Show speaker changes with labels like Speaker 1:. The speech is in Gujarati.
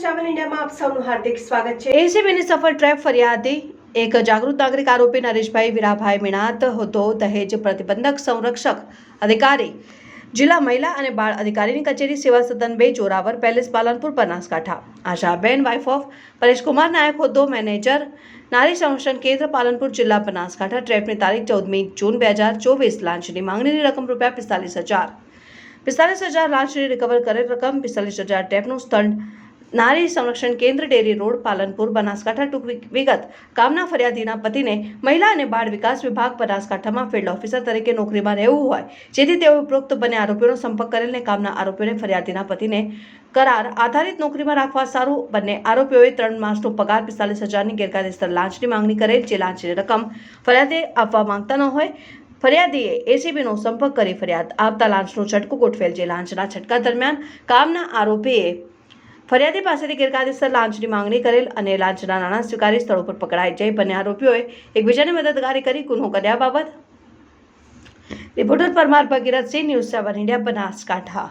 Speaker 1: સેવન ઇન્ડિયામાં આપ સૌનું હાર્દિક સ્વાગત છે. એસીબીની સફળ ટ્રેપ ફરિયાદી, એક જાગૃત નાગરિક આરોપી નરેશભાઈ વીરાભાઈ મીણાત હતો. દહેજ પ્રતિબંધક સંરક્ષક અધિકારી, જિલ્લા મહિલા અને બાળ અધિકારીની કચેરી સેવા સદન બે Zorawar Palace Palanpur Banaskantha. Ashaben wife of Pareshkumar Nayak હોદ્દો મેનેજર, નારી સંરક્ષણ કેન્દ્ર પાલનપુર જિલ્લા બનાસકાંઠા. ટ્રેપની તારીખ ચૌદમી જૂન બે હજાર ચોવીસ, લાંચની માંગણીની રકમ રૂપિયા પિસ્તાલીસ હજાર. પિસ્તાલીસ હજાર લાંચની રિકવર કરેલ રકમ, પિસ્તાલીસ હજાર ટેપનું સ્ટન્ટ નારી સંરક્ષણ કેન્દ્ર ડેરી રોડ, પાલનપુર, બનાસકાંઠા ટૂંક વિગત. કામના ફરિયાદીના પતિને મહિલા અને બાળ વિકાસ વિભાગ બનાસકાંઠામાં ફિલ્ડ ઓફિસર તરીકે નોકરીમાં રહેવું હોય, જેથી તેઓ ઉપરોક્ત બંને આરોપીઓનો સંપર્ક કરેલને કામના આરોપીઓને ફરિયાદીના પતિને કરાર આધારિત નોકરીમાં રાખવા સારું, બંને આરોપીઓએ ત્રણ માસનો પગાર, પિસ્તાલીસ હજારની ગેરકાયદેસર લાંચની માંગણી કરેલ, જે લાંચની રકમ ફરિયાદી આપવા માંગતા ન હોય. ફરિયાદીએ એસીબીનો સંપર્ક કરી ફરિયાદ આપતા લાંચનો છટકું ગોઠવેલ જે લાંચના છટકા દરમિયાન કામના આરોપીએ ફરિયાદી પાસેથી ગેરકાયદેસર લાંચની માંગણી કરેલ અને લાંચના નાણાં સ્વીકારી સ્થળ ઉપર પકડાઈ જઈ બંને આરોપીઓએ એકબીજાને મદદગારી કરી, ગુનો કર્યા બાબત. Reporter Parmar Bhagirathsinh, news seven India, Banaskantha.